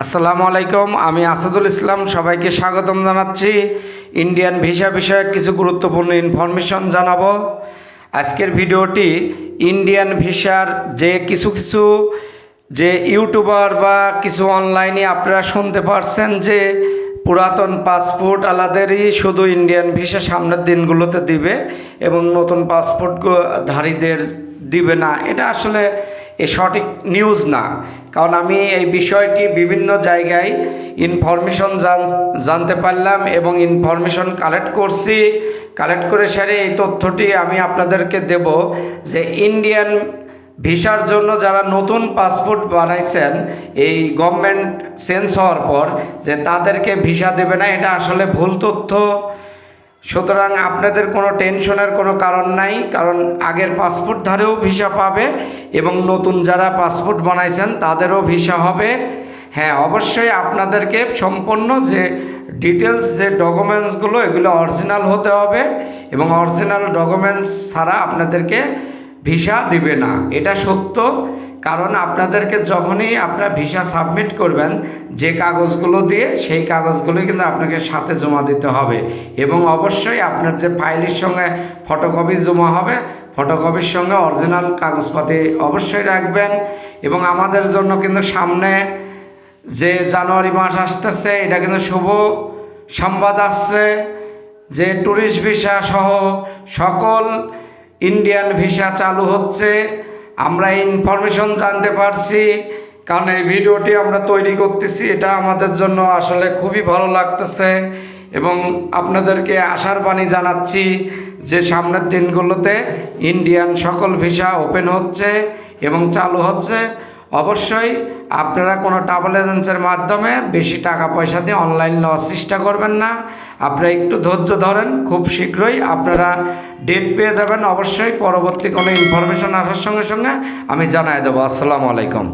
আসসালামু আলাইকুম, আমি আসাদুল ইসলাম, সবাইকে স্বাগতম জানাচ্ছি। ইন্ডিয়ান ভিসা বিষয়ক কিছু গুরুত্বপূর্ণ ইনফরমেশন জানাব। আজকের ভিডিওটি ইন্ডিয়ান ভিসার যে কিছু কিছু যে ইউটিউবার বা কিছু অনলাইনে আপনারা শুনতে পারছেন যে পুরাতন পাসপোর্ট আলাদেরই শুধু ইন্ডিয়ান ভিসা সামনের দিনগুলোতে দিবে এবং নতুন পাসপোর্ট ধারীদের দিবে না। এটা আসলে এ সঠিক নিউজ না। কারণ আমি এই বিষয়টি বিভিন্ন জায়গায় ইনফরমেশন জানতে পারলাম এবং ইনফরমেশন কালেক্ট করছি। কালেক্ট করে সারে এই তথ্যটি আমি আপনাদেরকে দেব যে ইন্ডিয়ান ভিসার জন্য যারা নতুন পাসপোর্ট বানাইছেন, এই গভর্নমেন্ট চেঞ্জ হওয়ার পর যে তাদেরকে ভিসা দেবে না, এটা আসলে ভুল তথ্য। সুতরাং আপনাদের কোনো টেনশনের কোনো কারণ নাই, কারণ আগের পাসপোর্ট ধারেও ভিসা পাবে এবং নতুন যারা পাসপোর্ট বানাইছেন তাদেরও ভিসা হবে। হ্যাঁ অবশ্যই আপনাদেরকে সম্পূর্ণ যে ডিটেলস যে ডকুমেন্টসগুলো, এগুলো অরিজিনাল হতে হবে এবং অরিজিনাল ডকুমেন্টস ছাড়া আপনাদেরকে ভিসা দিবে না। এটা সত্য। কারণ আপনাদেরকে যখনই আপনার ভিসা সাবমিট করবেন, যে কাগজগুলো দিয়ে, সেই কাগজগুলো কিন্তু আপনাকে সাথে জমা দিতে হবে। এবং অবশ্যই আপনার যে ফাইলের সঙ্গে ফটোকপি জমা হবে, ফটোকপির সঙ্গে অরিজিনাল কাগজপাতি অবশ্যই রাখবেন। এবং আমাদের জন্য কিন্তু সামনে যে জানুয়ারি মাস আসতেছে, এটা কিন্তু শুভ সংবাদ আসছে। যে ট্যুরিস্ট ভিসা সহ সকল ইন্ডিয়ান ভিসা চালু হচ্ছে। আমরা ইনফরমেশন জানতে পারছি, কারণ এই ভিডিওটি আমরা তৈরি করতেছি। এটা আমাদের জন্য আসলে খুবই ভালো লাগতেছে এবং আপনাদেরকে আশার বাণী জানাচ্ছি যে সামনের দিনগুলোতে ইন্ডিয়ান সকল ভিসা ওপেন হচ্ছে এবং চালু হচ্ছে। অবশ্যই আপনারা কোনো ট্রাভেল এজেন্সির মাধ্যমে বেশি টাকা পয়সা দিয়ে অনলাইন নেওয়ার চেষ্টা করবেন না। আপনারা একটু ধৈর্য ধরেন, খুব শীঘ্রই আপনারা ডেট পেয়ে যাবেন। অবশ্যই পরবর্তী কোনো ইনফরমেশন আসার সঙ্গে সঙ্গে আমি জানাই দেবো। আসসালামু আলাইকুম।